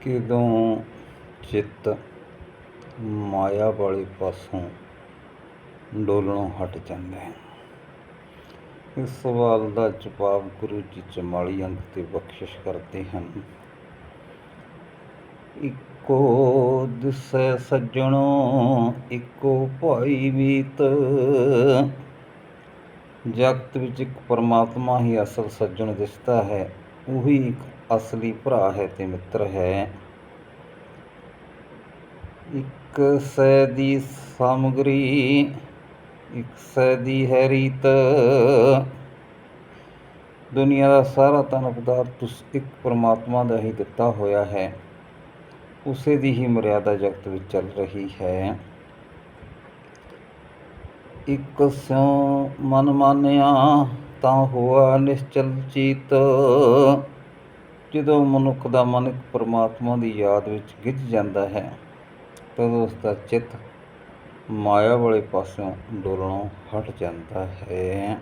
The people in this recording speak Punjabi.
ਕਿਦੋਂ ਚਿੱਤ ਮਾਇਆ ਵਾਲੇ ਪਾਸੋਂ ਡੋਲਣੋਂ ਹਟ ਜਾਂਦਾ ਹੈ ਇਸ ਸਵਾਲ ਦਾ ਜਵਾਬ ਗੁਰੂ ਜੀ ਚਮਾਲੀ ਅੰਕ ਤੇ ਬਖਸ਼ਿਸ਼ ਕਰਦੇ ਹਨ। ਇੱਕੋ ਦਿਸੈ ਸੱਜਣੋ, ਇੱਕੋ ਭਾਈ ਵੀਤ ਜਗਤ ਵਿੱਚ ਇੱਕ ਪਰਮਾਤਮਾ ਹੀ ਅਸਲ ਸੱਜਣ ਦਿਸਦਾ ਹੈ, ਉਹੀ ਇੱਕ ਅਸਲੀ ਭਰਾ ਹੈ ਤੇ ਮਿੱਤਰ ਹੈ। ਇੱਕ ਸੈ ਦੀ ਸਮਗਰੀ, ਇੱਕ ਸੈ ਦੀ ਹੈ ਰੀਤ। ਦੁਨੀਆ ਦਾ ਸਾਰਾ ਤਨ ਪਦਾਰਥ ਉਸ ਇੱਕ ਪਰਮਾਤਮਾ ਦਾ ਹੀ ਦਿੱਤਾ ਹੋਇਆ ਹੈ। ਉਸੇ ਦੀ ਹੀ ਮਰਿਆਦਾ ਜਗਤ ਵਿੱਚ ਚੱਲ ਰਹੀ ਹੈ। ਇੱਕ ਸਿਉ ਮਨ ਮਾਨਿਆ ਤਾਂ ਹੋਆ ਨਿਸ਼ਚਲ ਚੀਤ। ਜਦੋਂ ਮਨੁੱਖ ਦਾ ਮਨ ਪਰਮਾਤਮਾ ਦੀ ਯਾਦ ਵਿੱਚ ਗਿੱਝ ਜਾਂਦਾ ਹੈ, ਤਦੋਂ ਉਸ ਦਾ ਚਿੱਤ ਮਾਇਆ ਵਾਲੇ ਪਾਸਿਓਂ ਡੋਲਣੋਂ ਹਟ ਜਾਂਦਾ ਹੈ।